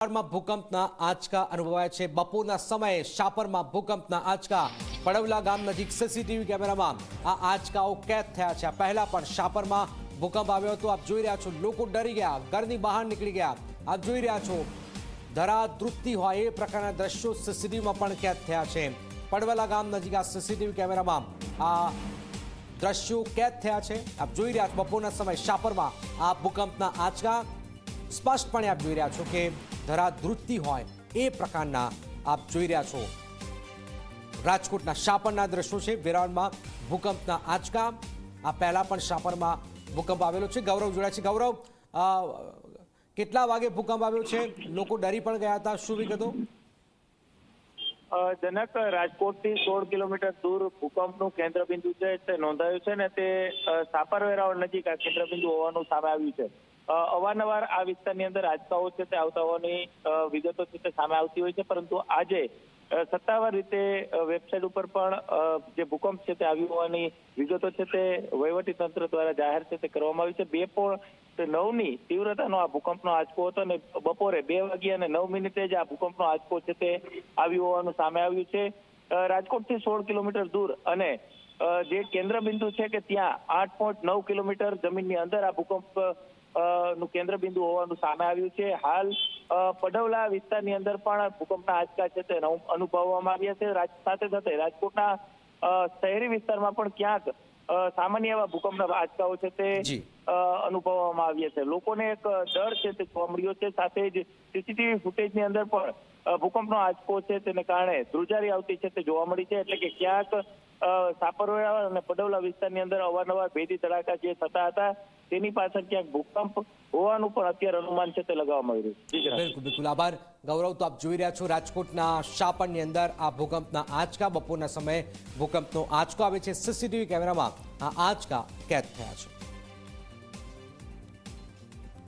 વિસ્તારમાં ભૂકંપના આંચકા અનુભવાય છે. બપોરના સમયે શાપરમાં ભૂકંપના આંચકા. પડવલા ગામ નજીક સીસીટીવી કેમેરામાં આ આંચકાઓ કેદ થયા છે. પહેલા પણ શાપરમાં ભૂકંપ આવ્યો હતો. આપ જોઈ રહ્યા છો, લોકો ડરી ગયા, ઘરની બહાર નીકળી ગયા. આપ જોઈ રહ્યા છો ધરા ધ્રુપતી હોય એ પ્રકારના દ્રશ્યો સીસીટીવીમાં પણ કેદ થયા છે. પડવલા ગામ નજીક આ સીસીટીવી કેમેરામાં આ દ્રશ્યો કેદ થયા છે. આપ જોઈ રહ્યા છો, બપોરના સમયે શાપરમાં આ ભૂકંપના આંચકા. સ્પષ્ટપણે આપ જોઈ રહ્યા છો કે ધરા ધ્રુજતી હોય એ પ્રકારના આપ જોઈ રહ્યા છો. રાજકોટના શાપરના દ્રશ્યો છે. વેરાવળમાં ભૂકંપના આંચકા. આ પહેલા પણ શાપરમાં ભૂકંપ આવેલો છે. ગૌરવ જોડાય છે. ગૌરવ કેટલા વાગે ભૂકંપ આવ્યો છે? લોકો ડરી પણ ગયા હતા. શું વિગતો? જનક રાજકોટથી સોળ કિલોમીટર દૂર ભૂકંપનું કેન્દ્રબિંદુ છે, તે નોંધાયું છે ને તે સાપર વેરાવળ નજીક આ કેન્દ્રબિંદુ હોવાનું સામે આવ્યું છે. અવારનવાર આ વિસ્તારની અંદર આંચકાઓ છે તે આવતા હોવાની વિગતો છે તે સામે આવતી હોય છે, પરંતુ આજે સત્તાવાર રીતે વેબસાઇટ ઉપર પણ જે ભૂકંપ છે તે આવ્યું હોવાની વિગતો છે તે વહીવટી તંત્ર દ્વારા જાહેર છે તે કરવામાં આવી છે. બે પણ નવની તીવ્રતાનો આ ભૂકંપનો આંચકો હતો અને બપોરે બે વાગ્યા અને નવ મિનિટે જ આ ભૂકંપનો આંચકો છે તે આવ્યું હોવાનું સામે આવ્યું છે. રાજકોટથી સોળ કિલોમીટર દૂર અને જે કેન્દ્ર બિંદુ છે કે ત્યાં આઠ પોઈન્ટ નવ કિલોમીટર જમીનની અંદર આ ભૂકંપનું કેન્દ્ર બિંદુ હોવાનું સામે આવ્યું છે. હાલ પડવલા વિસ્તારની અંદર પણ ભૂકંપના આંચકા છે તે અનુભવવામાં આવ્યા છે. સાથે સાથે રાજકોટના શહેરી વિસ્તારમાં પણ ક્યાંક સામાન્ય એવા ભૂકંપના આંચકાઓ છે તે અનુભવવામાં આવ્યા છે. લોકોને એક ડર છે તે જોવા મળ્યો છે. સાથે જ સીસીટીવી ફૂટેજની અંદર પણ ભૂકંપનો આંચકો છે તેને કારણે ધ્રુજારી આવતી છે તે જોવા મળી છે. એટલે કે ક્યાંક અ, સાપરવેરા અને પડવલા વિસ્તારની અંદર અવારનવાર ભેદી ધડાકા જે થતા હતા તેની પાછળ ક્યાંક ભૂકંપ હોવાનું પણ અત્યારે અનુમાન છે તે લગાવવામાં આવી બિલકુલ બિલકુલ. આભાર. ગૌરવ તો આપ જોઈ રહ્યા છો રાજકોટના શાપણની અંદર આ ભૂકંપના આંચકા. બપોરના સમયે ભૂકંપનો આંચકો આવે છે. સીસીટીવી કેમેરામાં આ આંચકા કેદ થયા છે.